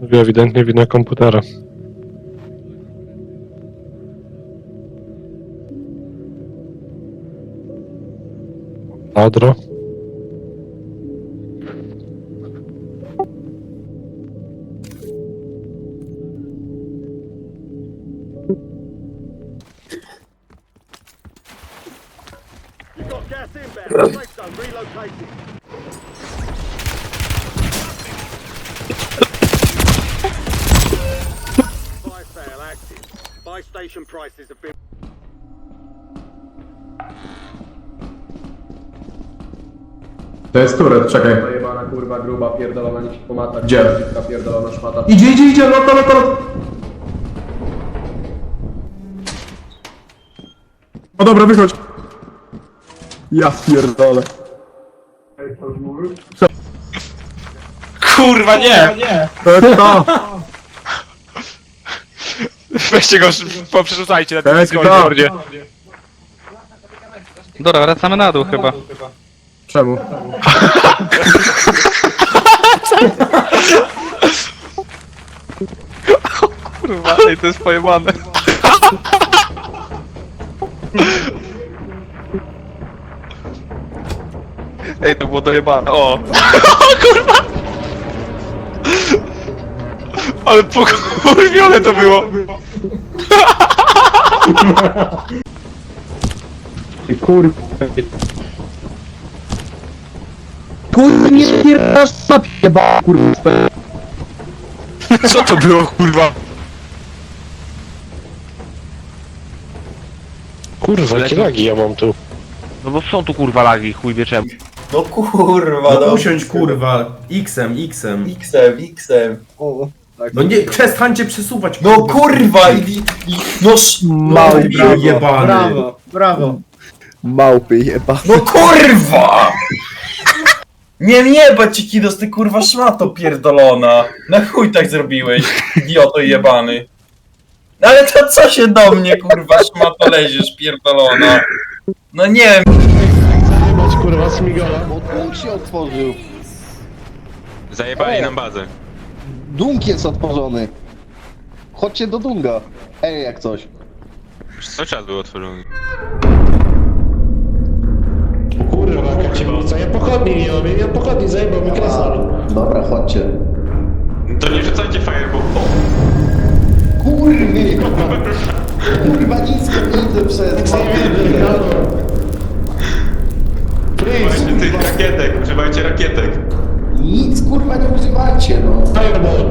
Mówię ewidentnie wina komputera. Adro. Station prices have been. To jest turet, czekaj. Jebana kurwa gruba pierdolona niech się pomata. Gdzie? Ta pierdolona szmata. Idzie, idzie, idzie, lota, lota, lota. O dobra, wychodź. Ja pierdolę. Kurwa nie! To jest to! Weźcie go, poprzerzucajcie na tym Discordzie. tak. Dobra, wracamy na dół chyba. Czemu? Kurwa, ej, to jest pojebane. Ej, to było dojebane. O! Ale pokurwione to było. Kurwa, nie spierasz jeba, kurwa. Co to było kurwa? Kurwa, jakie lagi ja mam tu. No bo są tu kurwa lagi, chuj wie czemu. No kurwa, No no. usiądź kurwa, X-em, X-em. Xem, xem. O. No nie, przestańcie przesuwać No kurwa, i, i, no, sz- Mały brawo, jebany. Brawo, brawo. Małpy jeba. no kurwa! Nie nieba ci kidos, ty kurwa szmato pierdolona. Na chuj tak zrobiłeś, idioto jebany. No ale to co się do mnie kurwa szmato leziesz pierdolona? No nie wiem, Zajebać kurwa Smigala. Bo dunk się otworzył. Zajebali nam bazę. Dunk jest otworzony. Chodźcie do dunga. Ej, jak coś. Już cały czas był otworzony. Kurwa, jaka ciemnica. Ja pochodni nie mam, ja pochodni zajebał mi krasnal. Dobra, chodźcie. To nie rzucajcie fireball. Kurwy! Kurwa, nic nie widzę przez... Używajcie tych rakietek, używajcie rakietek. Nic kurwa nie używajcie, no. Fireball.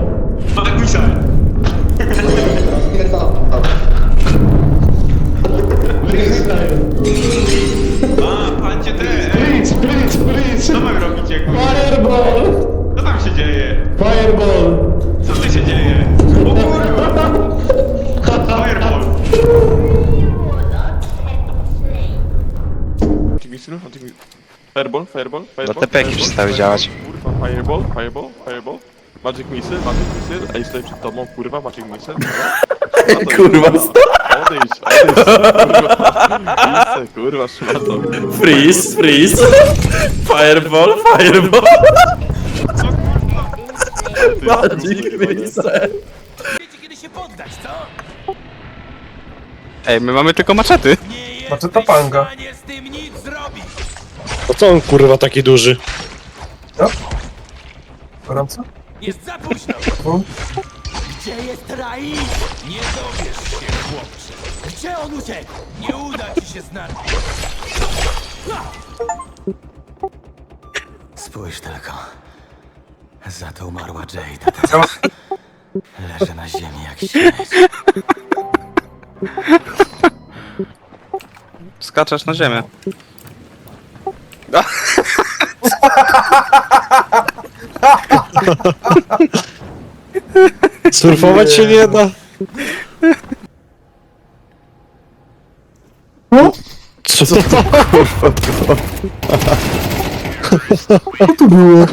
Tak myślałem. Rozpierdalam. A, patrzcie te! Please, please, please. co wy robicie kurwa? Fireball. Co tam się dzieje? Fireball. Co ty się dzieje? O kurwa! Fireball! Fireball, fireball, fireball. No te peki przestały działać. Fireball, fireball, fireball. Magic missile, magic missile, a jest tutaj przed tobą, kurwa, magic missile. kurwa, Odejdź, odejdź, kurwa. Missile, kurwa, szmato. freeze, freeze. Fireball, fireball. Magic freeze. Ej, my mamy tylko maczety. Znaczy to panga. To co on kurwa taki duży? Gorąco? Jest za późno! Gdzie jest Rai? Nie dowiesz się, chłopcze. Gdzie on uciekł? Nie uda ci się znaleźć. Spójrz tylko. Za to umarła Jade, a teraz leży na ziemi jak śmieć. Skaczesz na ziemię. Surfować się nie da. Co to? Co to było?